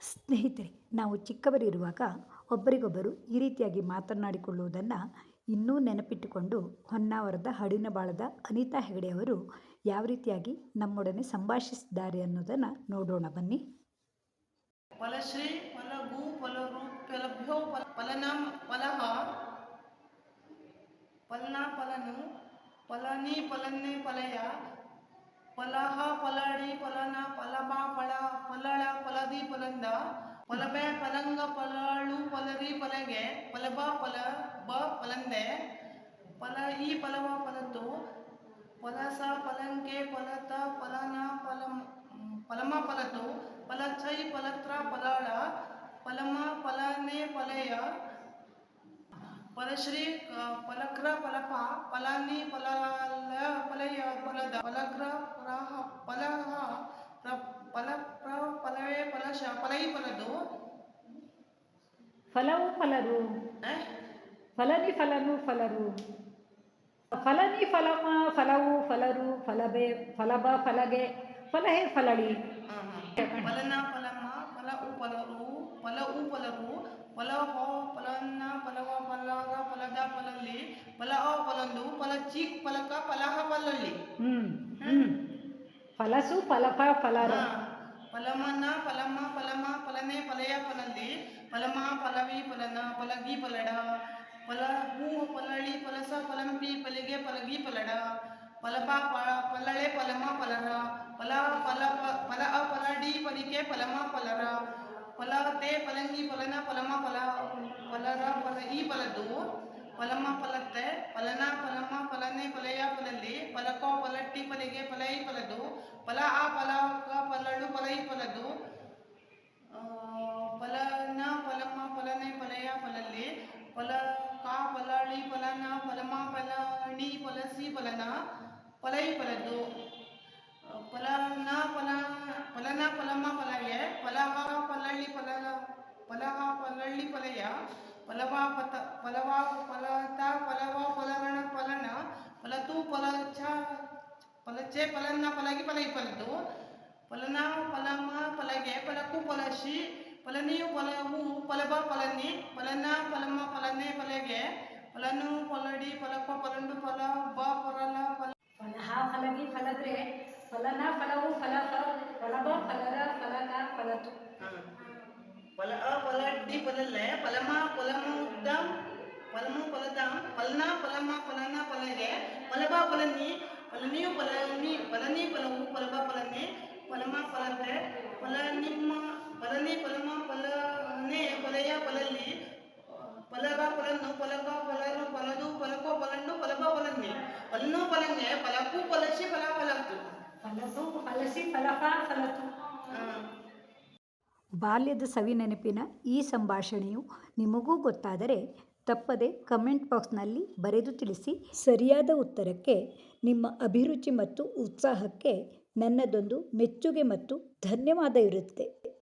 ಸ್ನೇಹಿತರೆ ನಾವು ಚಿಕ್ಕವರಿರುವಾಗ ಒಬ್ಬರಿಗೊಬ್ಬರು ಈ ರೀತಿಯಾಗಿ ಮಾತನಾಡಿಕೊಳ್ಳುವುದನ್ನು ಇನ್ನೂ ನೆನಪಿಟ್ಟುಕೊಂಡು ಹೊನ್ನಾವರದ ಹಡಿನಬಾಳದ ಅನಿತಾ ಹೆಗಡೆಯವರು ಯಾವ ರೀತಿಯಾಗಿ ನಮ್ಮೊಡನೆ ಸಂಭಾಷಿಸಿದ್ದಾರೆ ಅನ್ನೋದನ್ನ ನೋಡೋಣ, ಬನ್ನಿ. ಫಲಶ್ರೀ ಫಲರು ಫಲಭ್ಯೋ ಫಲ ಫಲನ ಫಲಹ ಫಲನ ಫಲನು ಫಲನಿ ಫಲನ್ನೇ ಫಲಯ ಫಲಹ ಫಲಡಿ ಫಲನ ಫಲಬ ಫಲ ಫಲಳ ಫಲದಿ ಫಲಂದ ಫಲಬೆ ಫಲಂಗ ಫಲಳು ಫಲರಿ ಫಲಗೆ ಫಲಬ ಫಲ ಬ ಫಲಂದೆ ಫಲ ಈ ಫಲವ ಫಲತು ಫಲಸ ಫಲಂಕೆ ಫಲತ ಫಲನ ಫಲಂ ಫಲಮ ಫಲತು ಫಲಚೈ ಫಲತ್ರ ಫಲಾಳ ಫಲಮ ಫಲನೆ ಫಲಯ ಫಲಶ್ರೀ ಫಲಕ್ರ ಫಲಪ ಫಲಾನಿ ಫಲ ಫಲಯ ಫಲದ ಫಲಗ್ರ ಪ್ರಹ ಫಲಹ ಫಲ ಪ್ರ ಫಲವೇ ಫಲಶ ಫಲೈ ಫಲದು. ಫಲವು ಫಲರು? ಫಲನಿ ಫಲನು ಫಲರು. ಫಲನಿ ಫಲಮ ಫಲವು ಫಲರು ಫಲಬೆ ಫಲಬ ಫಲಗೆ ಫಲಹೆ ಫಲಳಿ. ಫಲನ ಫಲಮ ಫಲ ಉ ಫಲರು ಫಲ ಉ ಫಲರು ಫಲ ಹೋ ಫಲನ್ನ ಫಲವ ಫಲಗ ಫಲದ ಫಲಲ್ಲಿ ಫಲ ಅ ಫಲಂದು ಫಲ ಚಿಕ್ ಫಲಕ ಫಲಹ ಫಲಲ್ಲಿ ಹ್ಞೂ ಫಲಸು ಫಲಪ ಫಲರ. ಫಲಮನ ಫಲಮ ಫಲಮ ಫಲನೆ ಫಲಯ ಫಲಲ್ಲಿ ಫಲಮ ಫಲವಿ ಫಲನ ಫಲಗಿ ಫಲಡ ಫಲ ಹೂ ಫಲಳಿ ಫಲಿಗೆ ಫಲಗಿ ಫಲಡ ಫಲಪ ಫಲ ಫಲಳೆ ಫಲಮ ಫಲರ ಫಲ ಫಲ ಫಲ ಅ ಫಲಡಿ ಫಲಿಕೆ ಫಲಮ ಫಲರ ಫಲ ತೇ ಫಲಂಗಿ ಫಲನ ಫಲಮ ಫಲ ಫಲರ ಫಲ ಈ ಫಲದು ಫಲಮ ಫಲತ್ತೆ ಫಲನ ಫಲಮ ಫಲನೆ ಫಲಯ ಫಲಲ್ಲಿ ಫಲಕೋ ಫಲಟ್ಟಿ ಫಲಿಗೆ ಫಲೈ ಫಲದು ಫಲ ಆ ಫಲಕ ಫಲಳು ಫಲೈ ಫಲದು ಆ, ಫಲನ ಫಲಮ ಫಲನೆ ಫಲಯ ಫಲಲ್ಲಿ ಫಲ ಕಾ ಫಲಳಿ ಫಲನ ಫಲಮ ಫಲಣಿ ಫಲಸಿ ಫಲನ ಫಲೈ ಫಲದು ಆ, ಫಲನ ಫಲ ಫಲನ ಫಲಮ ಫಲಯ ಫಲಹ ಫಲಳ್ಳಿ ಫಲ ಫಲಹ ಫಲಳ್ಳಿ ಫಲಯ ಫಲವ ಪತ ಫಲವ ಫಲತ ಫಲವ ಫಲರಣ ಫಲನ ಫಲತು ಫಲಚ ಫಲಚೆ ಫಲನ್ನ ಫಲಗಿ ಫಲೈ ಫಲದು ಫಲನ ಫಲಮ ಫಲಗೆ ಫಲಕು ಫಲಶಿ ಫಲನಿಯು ಫಲವು ಫಲಬ ಫಲನಿ ಫಲನ ಫಲಮ ಫಲನೆ ಫಲಗೆ ಫಲನು ಫಲಡಿ ಫಲಕ ಫಲಂಡು ಫಲ ಬ ಫಲಲ ಫಲ ಫಲಹ ಫಲಗಿ ಫಲದ್ರೆ ಫಲನ ಫಲವು ಫಲಫ ಫಲಬ ಫಲರ ಫಲಕ ಫಲತು. ಫಲ ಅ ಫಲಡ್ಡಿ ಫಲಲ್ಲೆ ಫಲಮ ಫಲಮ ಉದ್ದಂ, ಫಲಮು ಫಲದಂ, ಫಲನ, ಫಲಮ, ಫಲನ, ಫಲಗೆ ಫಲಬ ಫಲನಿ ಫಲನಿಯು ಫಲನಿ ಫಲನಿ, ಫಲವು ಫಲಬ ಫಲನೆ, ಫಲಮ ಫಲತೆ ಫಲ ನಿಮ್ಮ ಫಲನಿ, ಫಲಮ, ಫಲನೆ, ಫಲಯ ಫಲಲ್ಲಿ ಫಲಗ ಫಲನ್ನು ಫಲಗ ಫಲರು ಫಲದು ಫಲಕೋ ಫಲಂಡು ಫಲಬ ಫಲನ್ನಿ ಫಲನು ಫಲಂಗೆ ಫಲಕು ಫಲಶಿ ಫಲ ಫಲತ್ತು ಫಲತು ಫಲಸಿ ಫಲಫ ಫಲತು ಬಾಲ್ಯದ ಸವಿ ನೆನಪಿನ ಈ ಸಂಭಾಷಣೆಯು ನಿಮಗೂ ಗೊತ್ತಾದರೆ ತಪ್ಪದೆ ಕಮೆಂಟ್ ಬಾಕ್ಸ್ನಲ್ಲಿ ಬರೆದು ತಿಳಿಸಿ ಸರಿಯಾದ ಉತ್ತರಕ್ಕೆ, ನಿಮ್ಮ ಅಭಿರುಚಿ ಮತ್ತು ಉತ್ಸಾಹಕ್ಕೆ ನನ್ನದೊಂದು ಮೆಚ್ಚುಗೆ ಮತ್ತು ಧನ್ಯವಾದ ಇರುತ್ತೆ.